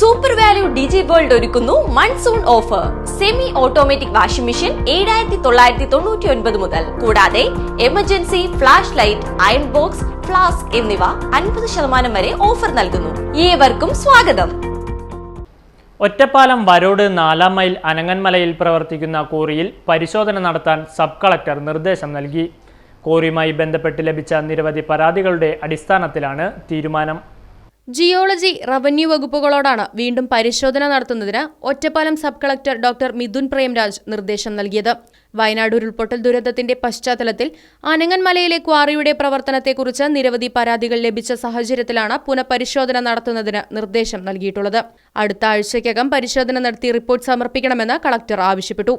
Super value digi world ഒരുക്കുന്നു monsoon offer semi automatic washing machine ഏഴായിരത്തി തൊള്ളായിരത്തി തൊണ്ണൂറ്റി ഒൻപത് മുതൽ. കൂടാതെ emergency flashlight iron box flask എന്നിവ അൻപത് ശതമാനം വരെ ഓഫർ നൽകുന്നു. ഏവർക്കും സ്വാഗതം. ഒറ്റപ്പാലം വരോട് നാലാം മൈൽ അനങ്ങന്മലയിൽ പ്രവർത്തിക്കുന്ന കോറിയിൽ പരിശോധന നടത്താൻ സബ് കളക്ടർ നിർദ്ദേശം നൽകി. കോറിയുമായി ബന്ധപ്പെട്ട് ലഭിച്ച നിരവധി പരാതികളുടെ അടിസ്ഥാനത്തിലാണ് തീരുമാനം. ജിയോളജി റവന്യൂ വകുപ്പുകളോടാണ് വീണ്ടും പരിശോധന നടത്തുന്നതിന് Ottapalam sub collector doctor Mithun Premraj നിർദ്ദേശം നൽകിയത്. വയനാട് ഉരുൾപൊട്ടൽ ദുരന്തത്തിന്റെ പശ്ചാത്തലത്തിൽ അനങ്ങൻമലയിലെ ക്വാറിയുടെ പ്രവർത്തനത്തെക്കുറിച്ച് നിരവധി പരാതികൾ ലഭിച്ച സാഹചര്യത്തിലാണ് പുനഃപരിശോധന നടത്തുന്നതിന് നിർദ്ദേശം നൽകിയിട്ടുള്ളത്. അടുത്ത ആഴ്ചയ്ക്കകം പരിശോധന നടത്തി റിപ്പോർട്ട് സമർപ്പിക്കണമെന്ന് കളക്ടർ ആവശ്യപ്പെട്ടു.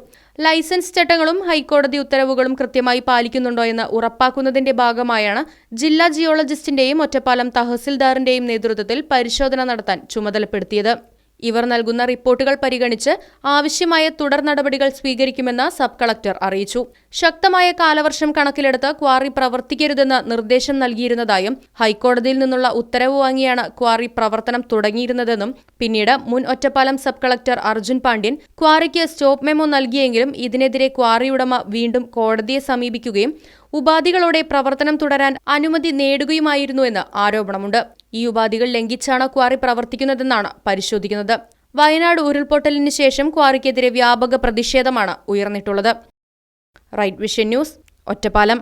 ലൈസൻസ് ചട്ടങ്ങളും ഹൈക്കോടതി ഉത്തരവുകളും കൃത്യമായി പാലിക്കുന്നുണ്ടോ എന്ന് ഉറപ്പാക്കുന്നതിന്റെ ഭാഗമായാണ് ജില്ലാ ജിയോളജിസ്റ്റിന്റെയും ഒറ്റപ്പാലം തഹസിൽദാറിന്റെയും നേതൃത്വത്തിൽ പരിശോധന നടത്താൻ ചുമതലപ്പെടുത്തിയത്. ഇവർ നൽകുന്ന റിപ്പോർട്ടുകൾ പരിഗണിച്ച് ആവശ്യമായ തുടർ നടപടികൾ സ്വീകരിക്കുമെന്ന് സബ് കളക്ടർ അറിയിച്ചു ശക്തമായ കാലവർഷം കണക്കിലെടുത്ത് ക്വാറി പ്രവർത്തിക്കരുതെന്ന് നിർദ്ദേശം നൽകിയിരുന്നതായും ഹൈക്കോടതിയിൽ നിന്നുള്ള ഉത്തരവ് വാങ്ങിയാണ് ക്വാറി പ്രവർത്തനം തുടങ്ങിയിരുന്നതെന്നും പിന്നീട് മുൻ ഒറ്റപ്പാലം സബ് കളക്ടർ അർജുൻ പാണ്ഡ്യൻ ക്വാറിക്ക് സ്റ്റോപ്പ് മെമ്മോ നൽകിയെങ്കിലും ഇതിനെതിരെ ക്വാറി ഉടമ വീണ്ടും കോടതിയെ സമീപിക്കുകയും ഉപാധികളോടെ പ്രവർത്തനം തുടരാൻ അനുമതി നേടുകയുമായിരുന്നുവെന്ന് ആരോപണമുണ്ട്. ഈ ഉപാധികൾ ലംഘിച്ചാണ് ക്വാറി പ്രവർത്തിക്കുന്നതെന്നാണ് പരിശോധിക്കുന്നത്. വയനാട് ഉരുൾപൊട്ടലിന് ശേഷം ക്വാറിക്കെതിരെ വ്യാപക പ്രതിഷേധമാണ് ഉയർന്നിട്ടുള്ളത്. Right vision news Ottapalam